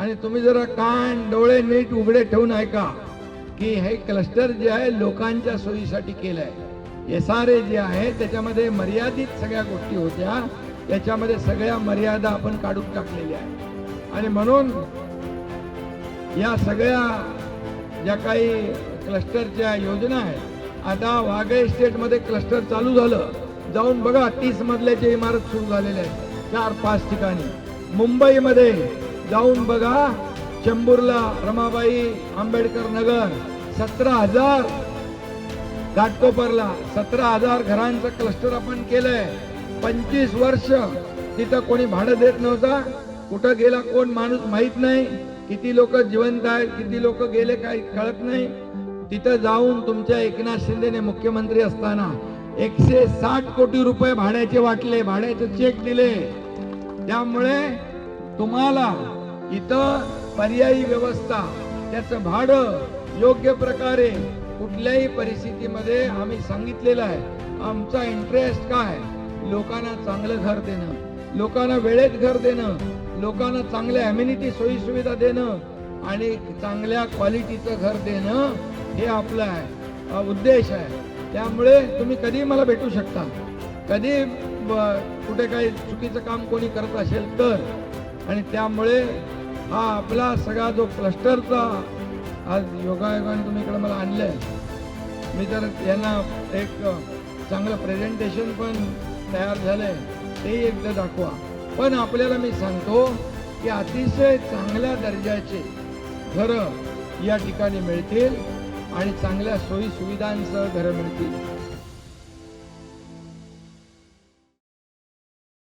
आणि तुम्ही जरा कान डोळे नीट उघडे ठेवून ऐका की हे क्लस्टर जे आहे लोकांच्या सोयीसाठी केलंय. एस आर ए जे आहे त्याच्यामध्ये मर्यादित सगळ्या गोष्टी होत्या. त्याच्यामध्ये सगळ्या मर्यादा आपण काढून टाकलेल्या आहे आणि म्हणून या सगळ्या ज्या काही क्लस्टरच्या योजना आहेत आता वाघे स्टेटमध्ये क्लस्टर चालू झालं. जाऊन बघा तीस मजल्याची इमारत सुरू झालेली आहे. चार पाच ठिकाणी. मुंबईमध्ये जाऊन बघा चेंबूरला रमाबाई आंबेडकर नगर. सतरा हजार घाटकोपरला सतरा हजार घरांचं क्लस्टर आपण केलंय. पंचवीस वर्ष तिथं कोणी भाडं देत नव्हता. कुठं गेला कोण माणूस माहीत नाही. किती लोक जिवंत आहेत किती लोक गेले काही कळत नाही. तिथं जाऊन तुमच्या एकनाथ शिंदेने मुख्यमंत्री असताना एकशे साठ कोटी रुपये भाड्याचे वाटले. भाड्याचे चेक दिले. त्यामुळे तुम्हाला इथं पर्यायी व्यवस्था त्याचं भाडं योग्य प्रकारे कुठल्याही परिस्थितीमध्ये आम्ही सांगितलेलं आहे. आमचा इंटरेस्ट काय लोकांना चांगलं घर देणं लोकांना वेळेत घर देणं लोकांना चांगल्या अम्युनिटी सोयी सुविधा देणं आणि चांगल्या क्वालिटीचं घर देणं हे आपलं आहे उद्देश आहे. त्यामुळे तुम्ही कधी मला भेटू शकता. कधी ब- कुठे काही चुकीचं काम कोणी करत असेल तर. आणि त्यामुळे हा आपला सगळा जो क्लस्टरचा आज योगायोगाने तुम्ही इकडे मला आणलंय. मी तर यांना एक चांगलं प्रेझेंटेशन पण तयार झालंय. तेही एकदा दाखवा. पण आपल्याला मी सांगतो की अतिशय चांगल्या दर्जाचे घरं या ठिकाणी मिळतील आणि चांगल्या सोयी सुविधांसह घरं मिळतील.